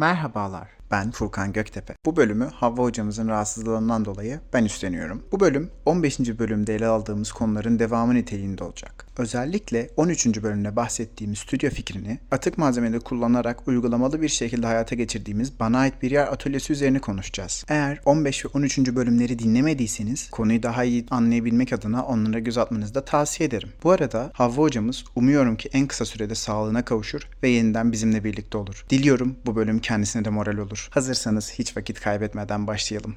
Merhabalar, ben Furkan Göktepe. Bu bölümü Havva hocamızın rahatsızlığından dolayı ben üstleniyorum. Bu bölüm 15. bölümde ele aldığımız konuların devamı niteliğinde olacak. Özellikle 13. bölümde bahsettiğimiz stüdyo fikrini atık malzemeleri kullanarak uygulamalı bir şekilde hayata geçirdiğimiz bana ait bir yer atölyesi üzerine konuşacağız. Eğer 15 ve 13. bölümleri dinlemediyseniz konuyu daha iyi anlayabilmek adına onlara göz atmanızı da tavsiye ederim. Bu arada Havva hocamız umuyorum ki en kısa sürede sağlığına kavuşur ve yeniden bizimle birlikte olur. Diliyorum bu bölüm kendisine de moral olur. Hazırsanız hiç vakit kaybetmeden başlayalım.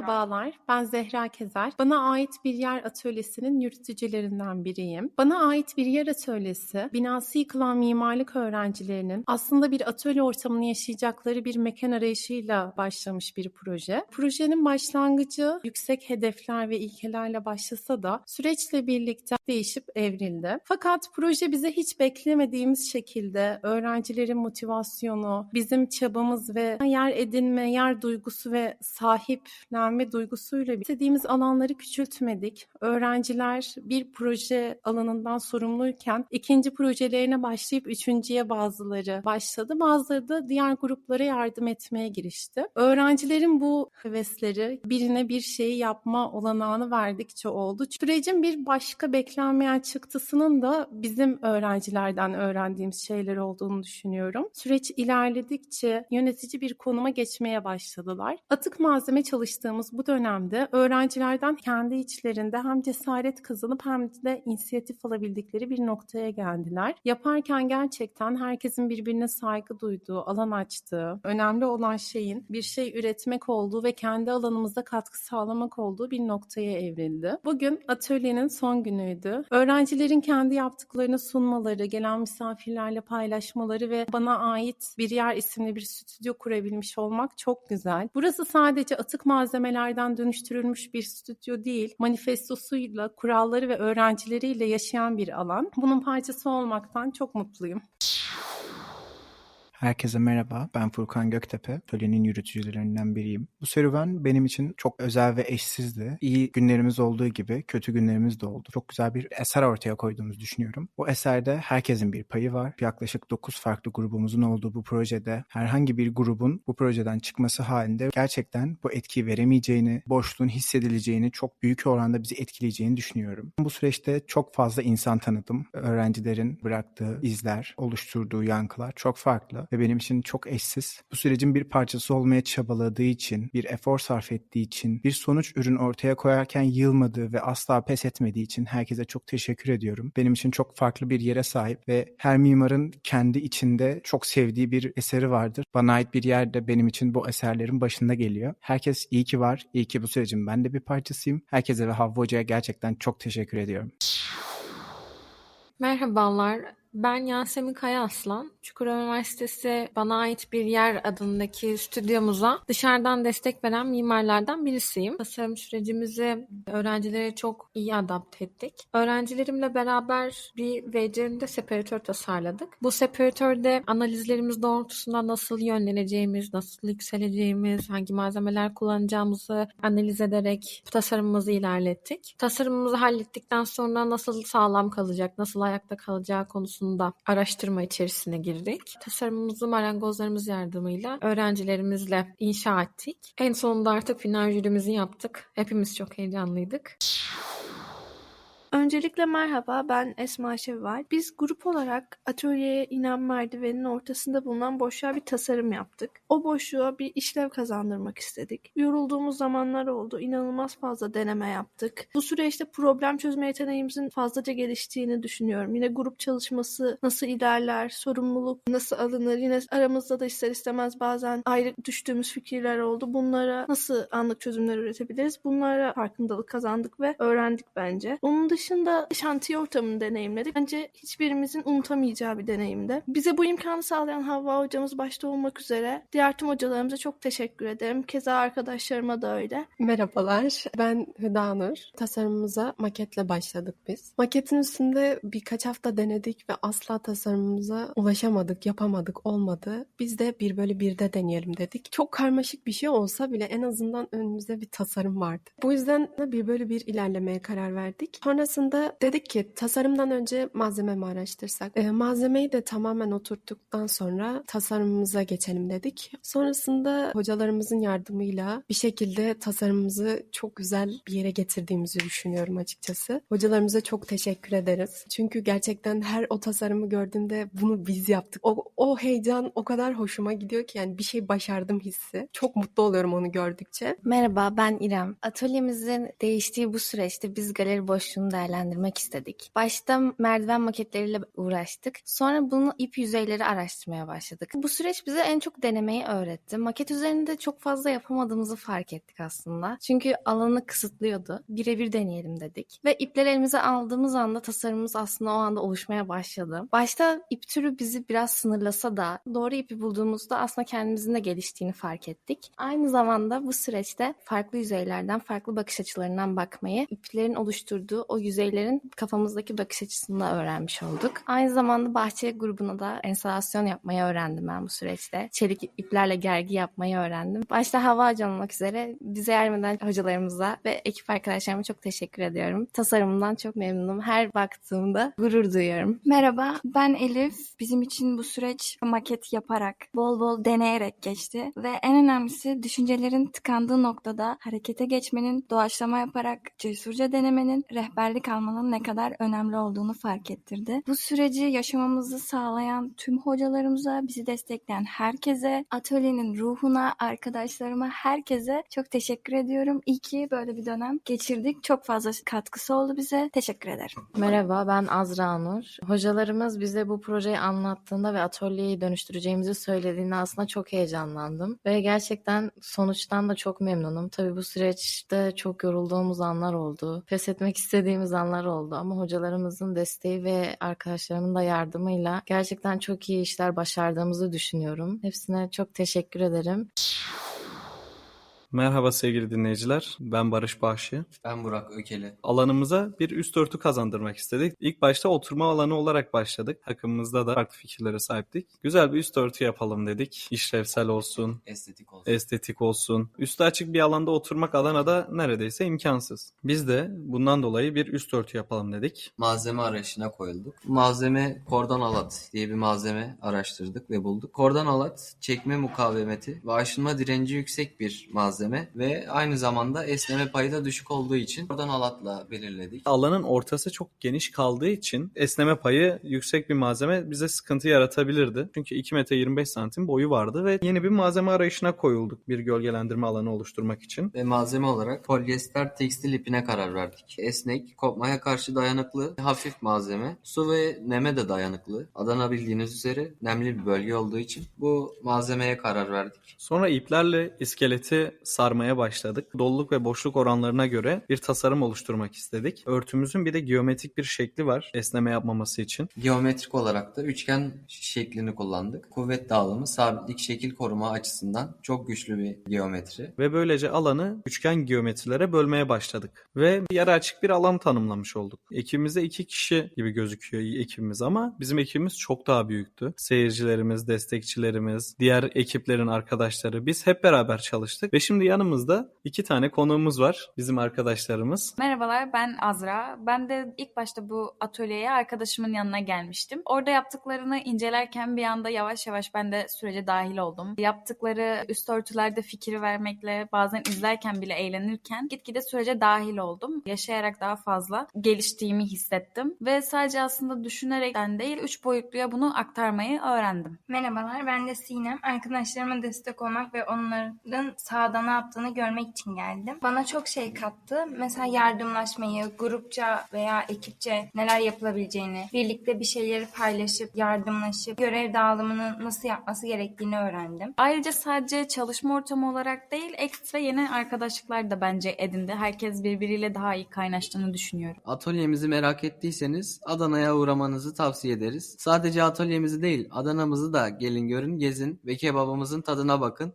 Merhabalar, ben Zehra Kezer. Bana ait bir yer atölyesinin yürütücülerinden biriyim. Bana ait bir yer atölyesi, binası yıkılan mimarlık öğrencilerinin aslında bir atölye ortamını yaşayacakları bir mekan arayışıyla başlamış bir proje. Projenin başlangıcı yüksek hedefler ve ilkelerle başlasa da süreçle birlikte değişip evrildi. Fakat proje bize hiç beklemediğimiz şekilde öğrencilerin motivasyonu, bizim çabamız ve yer edinme, yer duygusu ve sahiplenme duygusuyla istediğimiz alanları küçültmedik. Öğrenciler bir proje alanından sorumluyken ikinci projelerine başlayıp üçüncüye bazıları başladı. Bazıları da diğer gruplara yardım etmeye girişti. Öğrencilerin bu hevesleri birine bir şeyi yapma olanağını verdikçe oldu. Sürecin bir başka beklenmeyen çıktısının da bizim öğrencilerden öğrendiğimiz şeyler olduğunu düşünüyorum. Süreç ilerledikçe yönetici bir konuma geçmeye başladılar. Atık malzeme çalıştığımız bu dönemde öğrencilerden kendi içlerinde hem cesaret kazanıp hem de inisiyatif alabildikleri bir noktaya geldiler. Yaparken gerçekten herkesin birbirine saygı duyduğu, alan açtığı, önemli olan şeyin bir şey üretmek olduğu ve kendi alanımızda katkı sağlamak olduğu bir noktaya evrildi. Bugün atölyenin son günüydü. Öğrencilerin kendi yaptıklarını sunmaları, gelen misafirlerle paylaşmaları ve bana ait bir yer isimli bir stüdyo kurabilmiş olmak çok güzel. Burası sadece atık malzemelerden dönüştürülmüş bir stüdyo değil, manifestosuyla, kuralları ve öğrencileriyle yaşayan bir alan. Bunun parçası olmaktan çok mutluyum. Herkese merhaba, ben Furkan Göktepe, atölyenin yürütücülerinden biriyim. Bu serüven benim için çok özel ve eşsizdi. İyi günlerimiz olduğu gibi kötü günlerimiz de oldu. Çok güzel bir eser ortaya koyduğumuzu düşünüyorum. Bu eserde herkesin bir payı var. Yaklaşık 9 farklı grubumuzun olduğu bu projede herhangi bir grubun bu projeden çıkması halinde gerçekten bu etkiyi veremeyeceğini, boşluğun hissedileceğini, çok büyük oranda bizi etkileyeceğini düşünüyorum. Bu süreçte çok fazla insan tanıdım. Öğrencilerin bıraktığı izler, oluşturduğu yankılar çok farklı ve benim için çok eşsiz. Bu sürecin bir parçası olmaya çabaladığı için, bir efor sarf ettiği için, bir sonuç ürün ortaya koyarken yılmadığı ve asla pes etmediği için herkese çok teşekkür ediyorum. Benim için çok farklı bir yere sahip ve her mimarın kendi içinde çok sevdiği bir eseri vardır. Bana ait bir yerde benim için bu eserlerin başında geliyor. Herkes iyi ki var, iyi ki bu sürecin ben de bir parçasıyım. Herkese ve Havva Hoca'ya gerçekten çok teşekkür ediyorum. Merhabalar, ben Yasemin Kaya Aslan. Çukurova Üniversitesi Bana Ait Bir Yer adındaki stüdyomuza dışarıdan destek veren mimarlardan birisiyim. Tasarım sürecimizi öğrencilere çok iyi adapte ettik. Öğrencilerimle beraber bir VC'nin separatör tasarladık. Bu separatörde analizlerimiz doğrultusunda nasıl yönleneceğimiz, nasıl yükseleceğimiz, hangi malzemeler kullanacağımızı analiz ederek tasarımımızı ilerlettik. Tasarımımızı hallettikten sonra nasıl sağlam kalacak, nasıl ayakta kalacağı konusunda konusunda araştırma içerisine girdik. Tasarımımızı marangozlarımız yardımıyla öğrencilerimizle inşa ettik. En sonunda artık final jürimizi yaptık. Hepimiz çok heyecanlıydık. Öncelikle merhaba, ben Esma Şevval. Biz grup olarak atölyeye inen merdivenin ortasında bulunan boşluğa bir tasarım yaptık. O boşluğa bir işlev kazandırmak istedik. Yorulduğumuz zamanlar oldu, inanılmaz fazla deneme yaptık. Bu süreçte problem çözme yeteneğimizin fazlaca geliştiğini düşünüyorum. Yine grup çalışması nasıl ilerler, sorumluluk nasıl alınır, yine aramızda da ister istemez bazen ayrı düştüğümüz fikirler oldu. Bunlara nasıl anlık çözümler üretebiliriz? Bunlara farkındalık kazandık ve öğrendik bence. Onun dışında yanında şantiye ortamını deneyimledik. Bence hiçbirimizin unutamayacağı bir deneyimdi. Bize bu imkanı sağlayan Havva hocamız başta olmak üzere diğer tüm hocalarımıza çok teşekkür ederim. Keza arkadaşlarıma da öyle. Merhabalar, ben Hüda Nur. Tasarımımıza maketle başladık biz. Maketin üstünde birkaç hafta denedik ve asla tasarımımıza ulaşamadık, yapamadık, olmadı. Biz de bir bölü birde deneyelim dedik. Çok karmaşık bir şey olsa bile en azından önümüzde bir tasarım vardı. Bu yüzden de bir bölü bir ilerlemeye karar verdik. Sonrasında dedik ki tasarımdan önce malzeme mi araştırsak? Ee, malzemeyi de tamamen oturttuktan sonra tasarımımıza geçelim dedik. Sonrasında hocalarımızın yardımıyla bir şekilde tasarımımızı çok güzel bir yere getirdiğimizi düşünüyorum açıkçası. Hocalarımıza çok teşekkür ederiz. Çünkü gerçekten her o tasarımı gördüğümde bunu biz yaptık. O, o heyecan o kadar hoşuma gidiyor ki yani bir şey başardım hissi. Çok mutlu oluyorum onu gördükçe. Merhaba ben İrem. Atölyemizin değiştiği bu süreçte biz galeri boşluğunu değerlendirmek istedik. Başta merdiven maketleriyle uğraştık. Sonra bunu ip yüzeyleri araştırmaya başladık. Bu süreç bize en çok denemeyi öğretti. Maket üzerinde çok fazla yapamadığımızı fark ettik aslında. Çünkü alanı kısıtlıyordu. Birebir deneyelim dedik. Ve ipleri elimize aldığımız anda tasarımımız aslında o anda oluşmaya başladı. Başta ip türü bizi biraz sınırlasa da doğru ipi bulduğumuzda aslında kendimizin de geliştiğini fark ettik. Aynı zamanda bu süreçte farklı yüzeylerden, farklı bakış açılarından bakmayı, iplerin oluşturduğu o yüzeylerin kafamızdaki bakış açısını da öğrenmiş olduk. Aynı zamanda bahçe grubuna da enstalasyon yapmayı öğrendim ben bu süreçte. Çelik iplerle gergi yapmayı öğrendim. Başta hava hocam olmak üzere bize yardım eden hocalarımıza ve ekip arkadaşlarıma çok teşekkür ediyorum. Tasarımından çok memnunum. Her baktığımda gurur duyuyorum. Merhaba, ben Elif. Bizim için bu süreç maket yaparak, bol bol deneyerek geçti. Ve en önemlisi düşüncelerin tıkandığı noktada harekete geçmenin, doğaçlama yaparak cesurca denemenin, rehberlik almanın ne kadar önemli olduğunu fark ettirdi. Bu süreci yaşamamızı sağlayan tüm hocalarımıza, bizi destekleyen herkese, atölyenin ruhuna, arkadaşlarıma, herkese çok teşekkür ediyorum. İyi ki böyle bir dönem geçirdik. Çok fazla katkısı oldu bize. Teşekkür ederim. Merhaba ben Azra Nur. Hocalarımız bize bu projeyi anlattığında ve atölyeyi dönüştüreceğimizi söylediğinde aslında çok heyecanlandım. Ve gerçekten sonuçtan da çok memnunum. Tabii bu süreçte çok yorulduğumuz anlar oldu. Pes etmek istediğimiz anlar oldu. Ama hocalarımızın desteği ve arkadaşlarımın da yardımıyla gerçekten çok iyi işler başardığımızı düşünüyorum. Hepsine çok teşekkür ederim. Merhaba sevgili dinleyiciler. Ben Barış Bahşi. Ben Burak Ökeli. Alanımıza bir üst örtü kazandırmak istedik. İlk başta oturma alanı olarak başladık. Takımımızda da farklı fikirlere sahiptik. Güzel bir üst örtü yapalım dedik. İşlevsel olsun, Estetik olsun. estetik olsun. Üstü açık bir alanda oturmak Adana'da neredeyse imkansız. Biz de bundan dolayı bir üst örtü yapalım dedik. malzeme arayışına koyulduk. Malzeme kordon alat diye bir malzeme araştırdık ve bulduk. Kordon alat çekme mukavemeti ve aşınma direnci yüksek bir malzeme ve aynı zamanda esneme payı da düşük olduğu için kordon alatla belirledik. Alanın ortası çok geniş kaldığı için esneme payı yüksek bir malzeme bize sıkıntı yaratabilirdi. Çünkü 2 metre 25 santim boyu vardı ve yeni bir malzeme arayışına koyulduk bir gölgelendirme alanı oluşturmak için. Ve malzeme olarak polyester tekstil ipine karar verdik. Esnek, kopmaya karşı dayanıklı, hafif malzeme. Su ve neme de dayanıklı. Adana bildiğiniz üzere nemli bir bölge olduğu için bu malzemeye karar verdik. Sonra iplerle iskeleti sarmaya başladık. Doluluk ve boşluk oranlarına göre bir tasarım oluşturmak istedik. Örtümüzün bir de geometrik bir şekli var esneme yapmaması için. Geometrik olarak da üçgen şeklini kullandık. Kuvvet dağılımı, sabitlik, şekil koruma açısından çok güçlü bir geometri. Ve böylece alanı üçgen geometrilere bölmeye başladık. Ve yarı açık bir alan tanımlamış olduk. Ekibimizde iki kişi gibi gözüküyor ekibimiz ama bizim ekibimiz çok daha büyüktü. Seyircilerimiz, destekçilerimiz, diğer ekiplerin arkadaşları biz hep beraber çalıştık. Ve şimdi yanımızda iki tane konuğumuz var bizim arkadaşlarımız. Merhabalar ben Azra. Ben de ilk başta bu atölyeye arkadaşımın yanına gelmiştim. Orada yaptıklarını incelerken bir anda yavaş yavaş ben de sürece dahil oldum. Yaptıkları üst örtülerde fikir vermekle bazen izlerken bile eğlenirken gitgide sürece dahil oldum. Yaşayarak daha fazla geliştiğimi hissettim. Ve sadece aslında düşünerekten değil üç boyutluya bunu aktarmayı öğrendim. Merhabalar, ben de Sinem. Arkadaşlarıma destek olmak ve onların sağdan ne yaptığını görmek için geldim. Bana çok şey kattı. Mesela yardımlaşmayı, grupça veya ekipçe neler yapılabileceğini, birlikte bir şeyleri paylaşıp, yardımlaşıp, görev dağılımını nasıl yapması gerektiğini öğrendim. Ayrıca sadece çalışma ortamı olarak değil ekstra yeni arkadaşlıklar da bence edindi. Herkes birbiriyle daha iyi kaynaştığını düşünüyorum. Atölyemizi merak ettiyseniz Adana'ya uğramanızı tavsiye ederiz. Sadece atölyemizi değil Adana'mızı da gelin görün gezin ve kebabımızın tadına bakın.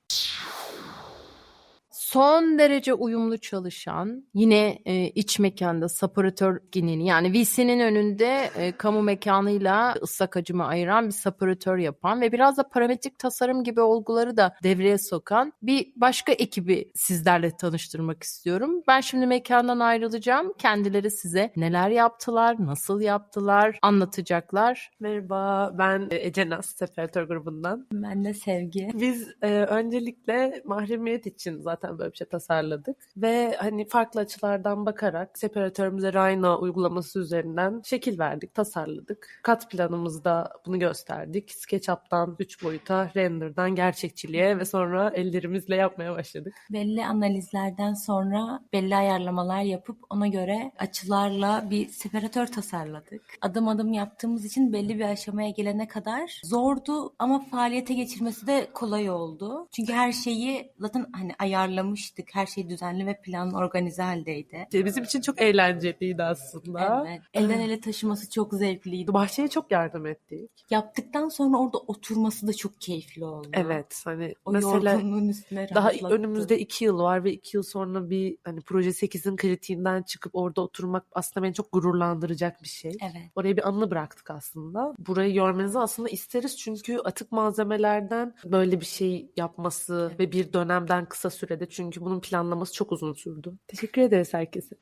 Son derece uyumlu çalışan yine e, iç mekanda separatör ginini yani VC'nin önünde e, kamu mekanıyla ıslak hacimi ayıran bir separatör yapan ve biraz da parametrik tasarım gibi olguları da devreye sokan bir başka ekibi sizlerle tanıştırmak istiyorum. Ben şimdi mekandan ayrılacağım. Kendileri size neler yaptılar, nasıl yaptılar anlatacaklar. Merhaba, ben e, Ece Naz, Separatör grubundan. Ben de Sevgi. Biz e, öncelikle mahremiyet için zaten böyle bir şey tasarladık. Ve hani farklı açılardan bakarak separatörümüze Rhino uygulaması üzerinden şekil verdik, tasarladık. Kat planımızda bunu gösterdik. SketchUp'tan 3 boyuta, render'dan gerçekçiliğe ve sonra ellerimizle yapmaya başladık. Belli analizlerden sonra belli ayarlamalar yapıp ona göre açılarla bir separatör tasarladık. Adım adım yaptığımız için belli bir aşamaya gelene kadar zordu ama faaliyete geçirmesi de kolay oldu. Çünkü her şeyi zaten hani ayarlamıştık. Her şey düzenli ve planlı organize haldeydi. Bizim için çok eğlenceliydi aslında. Evet. Elden ele taşıması çok zevkliydi. Bahçeye çok yardım ettik. Yaptıktan sonra orada oturması da çok keyifli oldu. Evet hani O mesela yorgunluğun üstüne daha rahatlattı. önümüzde iki yıl var ve iki yıl sonra bir hani proje 8'in kritiğinden çıkıp orada oturmak aslında beni çok gururlandıracak bir şey. Evet. Oraya bir anı bıraktık aslında. Burayı görmenizi aslında isteriz çünkü atık malzemelerden böyle bir şey yapması ve bir dönemden kısa sürede çünkü bunun planlaması çok uzun sürdü. Teşekkür ederiz herkese.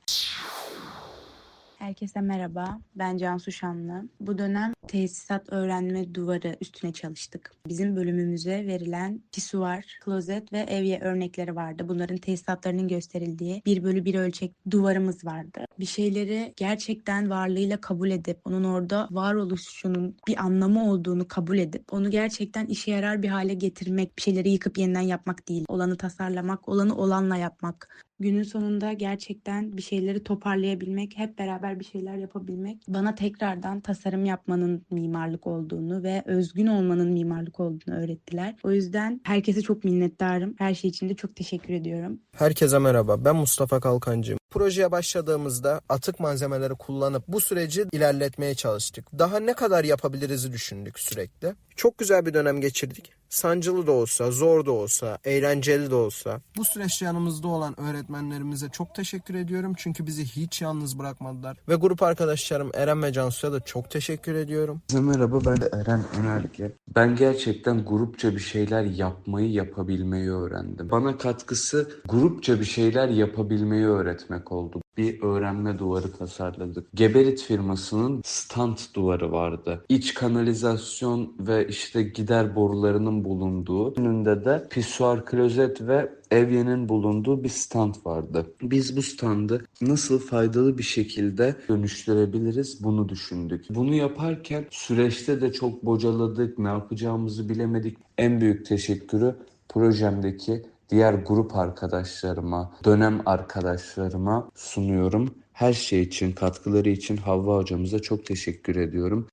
Herkese merhaba. Ben Cansu Şanlı. Bu dönem tesisat öğrenme duvarı üstüne çalıştık. Bizim bölümümüze verilen pisuar, klozet ve evye örnekleri vardı. Bunların tesisatlarının gösterildiği 1 bölü 1 ölçek duvarımız vardı. Bir şeyleri gerçekten varlığıyla kabul edip, onun orada varoluşunun bir anlamı olduğunu kabul edip, onu gerçekten işe yarar bir hale getirmek, bir şeyleri yıkıp yeniden yapmak değil. Olanı tasarlamak, olanı olanla yapmak. Günün sonunda gerçekten bir şeyleri toparlayabilmek, hep beraber bir şeyler yapabilmek bana tekrardan tasarım yapmanın mimarlık olduğunu ve özgün olmanın mimarlık olduğunu öğrettiler. O yüzden herkese çok minnettarım. Her şey için de çok teşekkür ediyorum. Herkese merhaba. Ben Mustafa Kalkancı. Projeye başladığımızda atık malzemeleri kullanıp bu süreci ilerletmeye çalıştık. Daha ne kadar yapabiliriz düşündük sürekli. Çok güzel bir dönem geçirdik. Sancılı da olsa, zor da olsa, eğlenceli de olsa. Bu süreçte yanımızda olan öğretmenlerimize çok teşekkür ediyorum. Çünkü bizi hiç yalnız bırakmadılar. Ve grup arkadaşlarım Eren ve Cansu'ya da çok teşekkür ediyorum. Merhaba ben de Eren Önerge. Ben gerçekten grupça bir şeyler yapmayı yapabilmeyi öğrendim. Bana katkısı grupça bir şeyler yapabilmeyi öğretmek oldu. Bir öğrenme duvarı tasarladık. Geberit firmasının stand duvarı vardı. İç kanalizasyon ve işte gider borularının bulunduğu önünde de pisuar klozet ve evyenin bulunduğu bir stand vardı. Biz bu standı nasıl faydalı bir şekilde dönüştürebiliriz bunu düşündük. Bunu yaparken süreçte de çok bocaladık, ne yapacağımızı bilemedik. En büyük teşekkürü projemdeki diğer grup arkadaşlarıma, dönem arkadaşlarıma sunuyorum. Her şey için, katkıları için Havva hocamıza çok teşekkür ediyorum.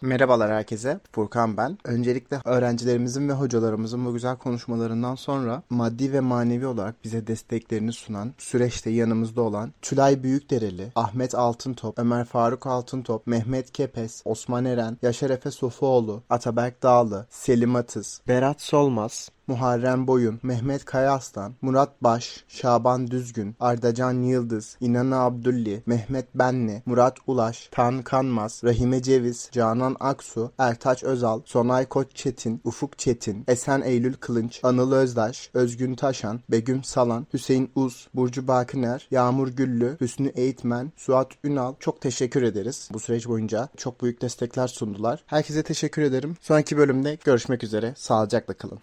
Merhabalar herkese. Furkan ben. Öncelikle öğrencilerimizin ve hocalarımızın bu güzel konuşmalarından sonra maddi ve manevi olarak bize desteklerini sunan, süreçte yanımızda olan Tülay Büyükdereli, Ahmet Altıntop, Ömer Faruk Altıntop, Mehmet Kepes, Osman Eren, Yaşar Efe Sofuoğlu, Ataberk Dağlı, Selim Atız, Berat Solmaz, Muharrem Boyun, Mehmet Kayaslan, Murat Baş, Şaban Düzgün, Ardacan Yıldız, İnanı Abdülli, Mehmet Benli, Murat Ulaş, Tan Kanmaz, Rahime Ceviz, Canan Aksu, Ertaç Özal, Sonay Koç Çetin, Ufuk Çetin, Esen Eylül Kılınç, Anıl Özdaş, Özgün Taşan, Begüm Salan, Hüseyin Uz, Burcu Bakıner, Yağmur Güllü, Hüsnü Eğitmen, Suat Ünal çok teşekkür ederiz. Bu süreç boyunca çok büyük destekler sundular. Herkese teşekkür ederim. Sonraki bölümde görüşmek üzere. Sağlıcakla kalın.